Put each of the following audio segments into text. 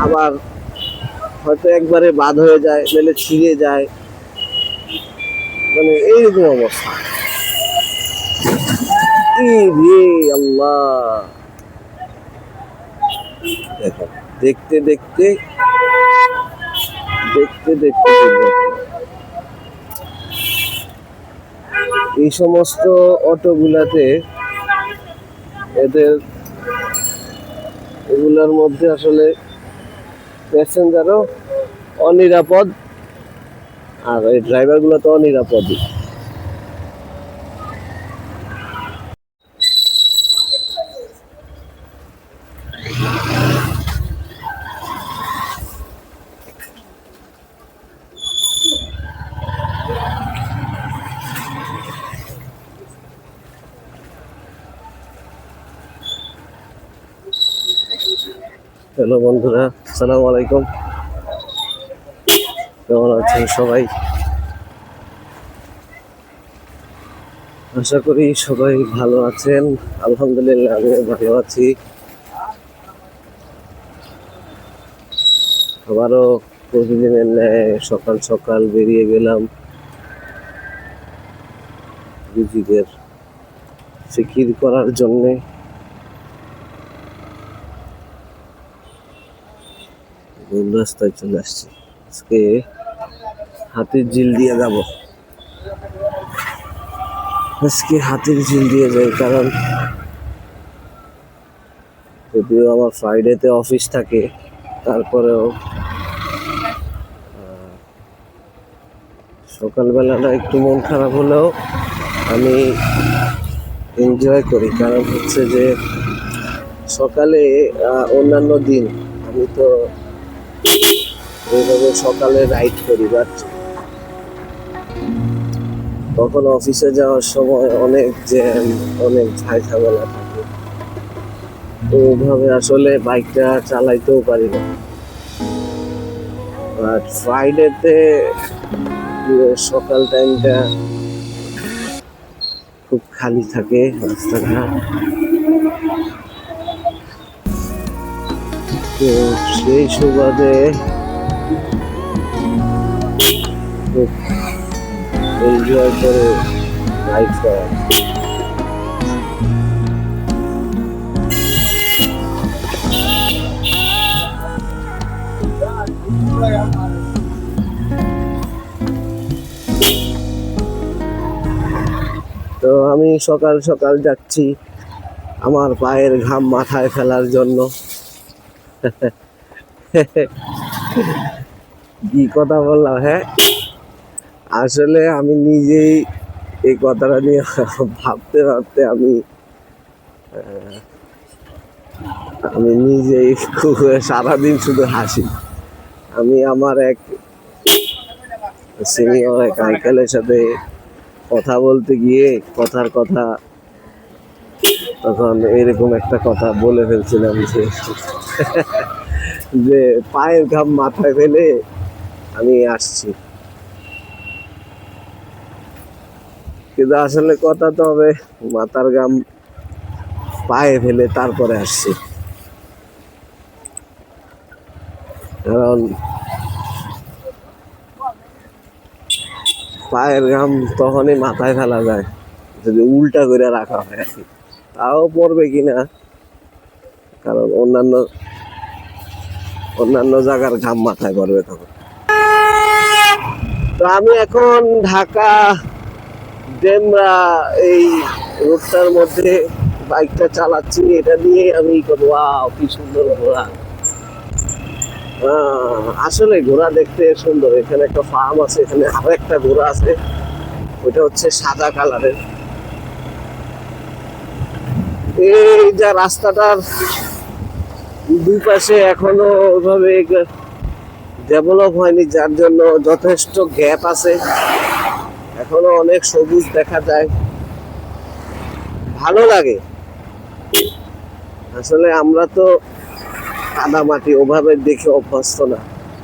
আবার হয়তো একবারে বাদ হয়ে যায়, নাহলে ছিঁড়ে যায়। মানে এইরকম অবস্থা। আল্লাহ। দেখো, দেখতে দেখতে দেখতে দেখতে এই সমস্ত অটোগুলাতে এদের এগুলার মধ্যে আসলে প্যাসেঞ্জারও অনিরাপদ। আর এই ড্রাইভারগুলো তো অনিরাপদই। হ্যালো বন্ধুরা, আসসালামু আলাইকুম। কেমন আছেন সবাই? আশা করি সবাই ভালো আছেন। আলহামদুলিল্লাহ আমি ভালো আছি। আবারও প্রতিদিনের ন্যায় সকাল সকাল বেরিয়ে গেলাম। রুজিদের ফিকির করার জন্যে। রাস্তায় চলে আসছি। আজকে হাতির ঝিল দিয়ে যাব। আজকে হাতির ঝিল দিয়ে যাই, কারণ যদিও আমার ফ্রাইডেতে অফিস থাকে, তারপরেও সকালবেলাটা একটু মন খারাপ হলেও আমি এনজয় করি। কারণ হচ্ছে যে সকালে অন্যান্য দিন আমি তো ওইভাবে সকালে রাইড করি বাট তখন অফিসে যাওয়ার সময় অনেক জ্যাম, অনেক ঝাই ঝামেলা থাকে। তো ওইভাবে আসলে বাইকটা চালাইতেও পারি না। বাট ফ্রাইডেতে সকাল টাইমটা খুব খালি থাকে রাস্তাঘাট। সেই সুবাদে এনজয় করে রাইড করা তো আমি সকাল সকাল যাচ্ছি আমার পায়ের ঘাম মাথায় ফেলার জন্য। কি কথা বললাম হ্যাঁ? আসলে আমি নিজেই এই কথাটা নিয়ে ভাবতে ভাবতে আমি আমি নিজেই খুব সারাদিন শুধু হাসি। আমি আমার এক সিনিয়র এক আঙ্কেলের সাথে কথা বলতে গিয়ে কথার কথা তখন এরকম একটা কথা বলে ফেলছিলাম যে যে পায়ের ঘাম মাথায় ফেলে আমি আসছি। কিন্তু আসলে কথা তো হবে, মাথার ঘাম পায়ে ফেলে তারপরে আসছি। কারণ পায়ের ঘাম তখনই মাথায় ফেলা যায়, যদি উল্টা করে রাখা হয় আর কি। তাও পড়বে কিনা? কারণ অন্যান্য অন্যান্য জায়গার ঘাম মাথায় পড়বে তখন। তো আমি এখন ঢাকা ডেমরা এই রোডটার মধ্যে বাইকটা চালাচ্ছি। এটা দিয়ে আমি করব। কি সুন্দর ঘোড়া। আসলে ঘোড়া দেখতে সুন্দর। এখানে একটা ফার্ম আছে, এখানে আরও একটা ঘোড়া আছে। ওইটা হচ্ছে সাদা কালারের এই যা রাস্তাটার দুই পাশে এখনও ওইভাবে ডেভেলপ হয়নি, যার জন্য যথেষ্ট গ্যাপ আছে। এখনও অনেক সবুজ দেখা যায়। ভালো লাগে। আসলে আমরা তো কাদা মাটি ওভাবে দেখে অভ্যস্ত না,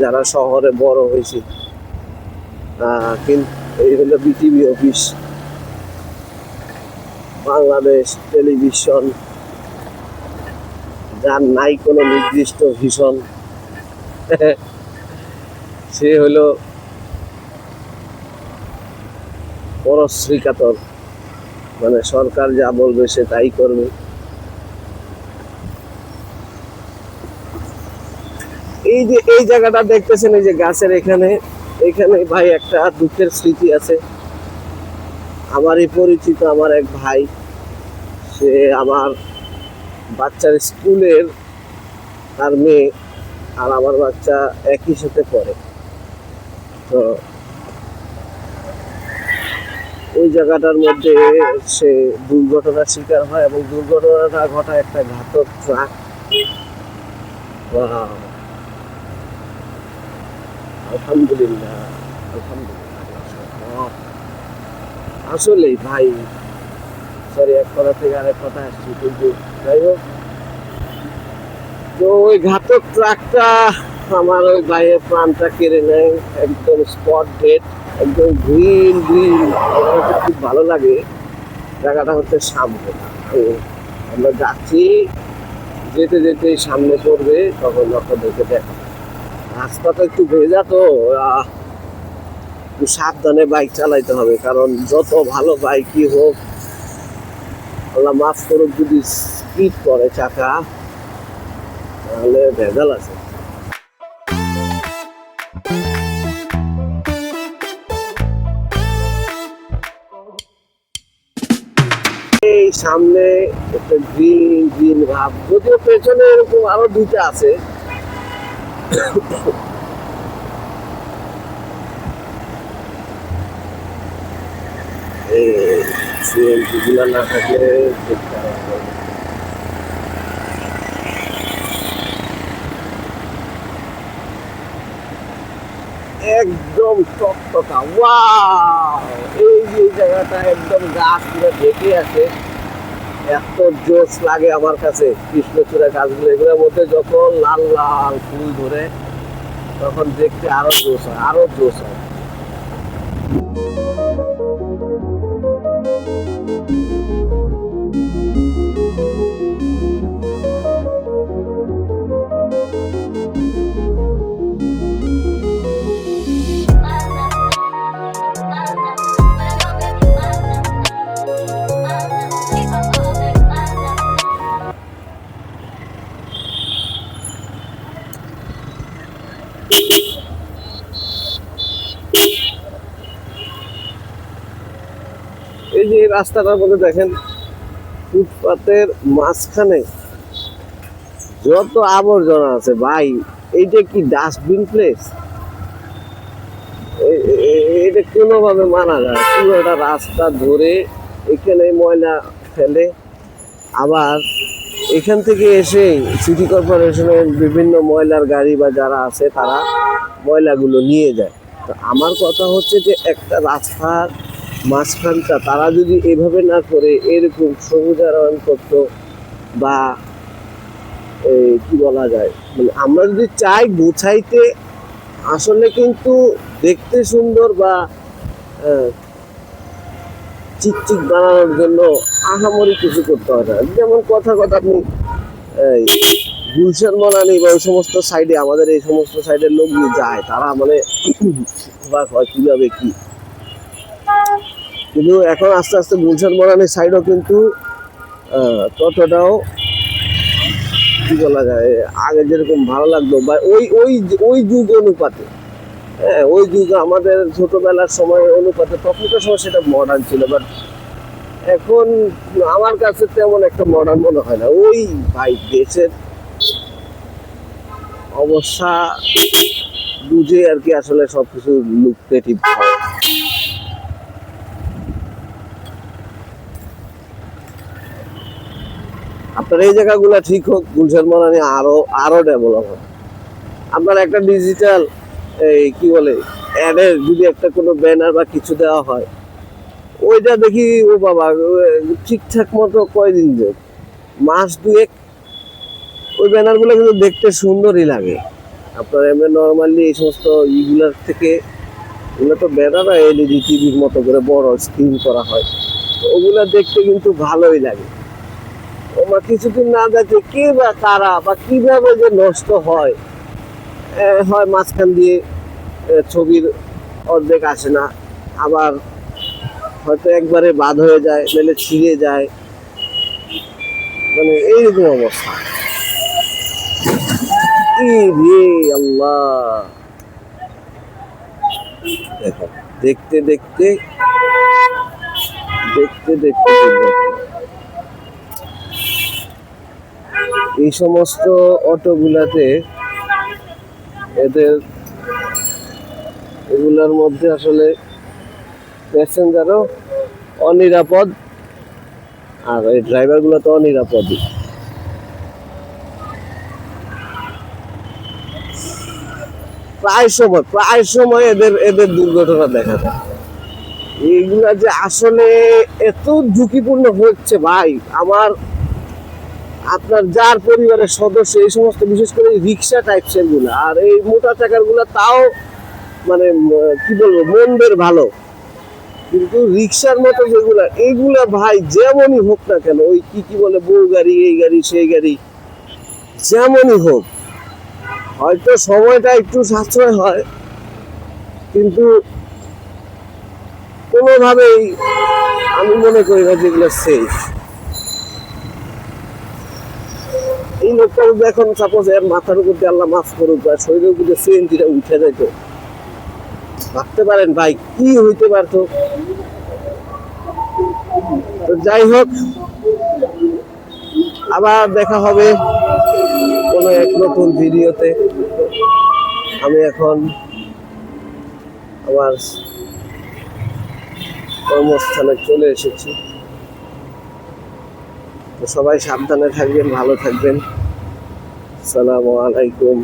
যারা শহরে বড় হয়েছে। কিন্তু এই হলো বিটিভি অফিস। বাংলাদেশ টেলিভিশন, যার নাই কোনো নির্দিষ্ট ভীষণ সে হলো পরশ্রী কাতর মানে সরকার যা বলবে সে তাই করবে। এই যে, এই জায়গাটা দেখতেছেন, এই যে গাছের এখানে এখানে ভাই একটা দুঃখের স্মৃতি আছে। আমারই পরিচিত আমার এক ভাই। সে আমার বাচ্চার স্কুলের তার মেয়ে আর আমার বাচ্চা একই সাথে পড়ে। তো ওই জায়গাটার মধ্যে সে দুর্ঘটনার শিকার হয় এবং দুর্ঘটনাটা ঘটায় একটা ঘাতক ট্রাক। আলহামদুলিল্লাহ আলহামদুলিল্লাহ আসলেই ভাই তো আমার ওই ভাইয়ের প্রাণটা কেড়ে নেয়, একদম স্পট ডেট একদম গ্রিন গ্রিন খুব ভালো লাগে। জায়গাটা হচ্ছে সামনে। আমরা যাচ্ছি, যেতে যেতে সামনে পড়বে, তখন যখন দেখে দেখা, রাস্তাটা একটু ভেজা তো একটু সাবধানে বাইক চালাইতে হবে, কারণ যত ভালো বাইকই হোক আল্লাহ মাফ করুক, যদি স্পিড করে চাকা, তাহলে ভেজাল আছে। এই সামনে একটা গ্রিন গ্রিন ভাব। যদিও পেছনে এরকম আরও দুইটা আছে। এই একদম টকটকা ওয়াও! এই যে জায়গাটা একদম গাছ পুরো ঢেকে আছে। এত জোস লাগে আমার কাছে কৃষ্ণচূড়া গাছগুলো। এগুলোর মধ্যে যখন লাল লাল ফুল ধরে, তখন দেখতে আরও জোস হয়, আরও জোস হয়। এই যে রাস্তাটার মধ্যে দেখেন, ফুটপাতের মাঝখানে যত আবর্জনা আছে, ভাই, এইটা কি ডাস্টবিন প্লেস এটা কোনোভাবে মানা যায় পুরোটা রাস্তা ধরে এখানে ময়লা ফেলে, আবার এখান থেকে এসে সিটি কর্পোরেশনের বিভিন্ন ময়লার গাড়ি বা যারা আছে, তারা ময়লাগুলো নিয়ে যায়। তো আমার কথা হচ্ছে যে একটা রাস্তার মাঝখানটা তারা যদি এভাবে না করে এরকম সবুজায়ন করতো বা কি বলা যায় মানে আমরা যদি চাই গোছাইতে আসলে কিন্তু দেখতে সুন্দর বা চিকচিক বানানোর জন্য আহামরি কিছু করতে হয় না যেমন কথা কথা আপনি গুলশান মনানি বা ওই সমস্ত সাইডে আমাদের এই সমস্ত সাইডের লোক যায় তারা মানে হয় কীভাবে কি কিন্তু এখন আস্তে আস্তে গুলশান মনানির সাইডও কিন্তু ততটাও কি বলা যায়, আগে যেরকম ভালো লাগতো। বা ওই ওই ওই যুগ অনুপাতে হ্যাঁ ওই যুগ আমাদের ছোটোবেলার সময় অনুপাতে, তখনকার সময় সেটা মডার্ন ছিল বাট এখন আমার কাছে তেমন একটা মডার্ন মনে হয় না। ওই ভাই দেশের অবস্থা বুঝে আর কি আসলে সবকিছু লুকটেটিভ হয়। আপনার এই জায়গাগুলো ঠিক হোক, গুলশান মনানি আরও আরও ডেভেলপ হয় আপনার একটা ডিজিটাল এই কি বলে অ্যাডের যদি একটা কোনো ব্যানার বা কিছু দেওয়া হয়, ওইটা দেখি, ও বাবা ঠিকঠাক মতো কয়দিন যাক মাস দুয়েক, ওই ব্যানারগুলো কিন্তু দেখতে সুন্দরই লাগে। আপনার এমনি নর্মালি এই সমস্ত ইগুলার থেকে, এগুলো তো ব্যানার এলইডি টিভির মতো করে বড় স্ক্রিন করা হয় ওগুলা দেখতে কিন্তু ভালোই লাগে। ওমা, কিছুদিন না দেখে কে বা কারা বা কীভাবে যে নষ্ট হয়? হয় মাঝখান দিয়ে ছবির অর্ধেক আসে না। আবার হয়তো একবারে বাদ হয়ে যায়, নাহলে ছিঁড়ে যায়। মানে এইরকম অবস্থা। আল্লাহ। দেখো, দেখতে দেখতে দেখতে দেখতে দুর্ঘটনা। এই সমস্ত অটোগুলাতে এদের এগুলার মধ্যে আসলে প্যাসেঞ্জারও অনিরাপদ আর এই ড্রাইভারগুলো তো অনিরাপদই। প্রায় সময় প্রায় সময় এদের এদের দুর্ঘটনা দেখা যায়। এইগুলা যে আসলে এত ঝুঁকিপূর্ণ হচ্ছে ভাই, আমার আপনার যার পরিবারের সদস্য, এই সমস্ত বিশেষ করে রিক্সা টাইপসেরগুলা, আর এই মোটা চাকারগুলা তাও মানে কি বলব, মন্দের ভালো। কিন্তু রিক্সার মতো যেগুলা, এইগুলা ভাই যেমনই হোক না কেন, ওই কি কি বলে, বউ গাড়ি, এই গাড়ি, সেই গাড়ি, যেমনই হোক, হয়তো সময়টা একটু সাশ্রয় হয়, কিন্তু কোনোভাবেই আমি মনে করি না যেগুলো সেফ এই লোকটা যদি এখন সাপোজ এর মাথার উপর দিয়ে আল্লাহ মাফ করুক বা শরীরের উপর দিয়ে সিএনজিটা উঠে যেত ভাবতে পারেন ভাই, কি হইতে পারতো? তো যাই হোক, আবার দেখা হবে কোনো এক নতুন ভিডিওতে। আমি এখন আমার কর্মস্থানে চলে এসেছি। তো সবাই সাবধানে থাকবেন, ভালো থাকবেন। সালামু আলাইকুম।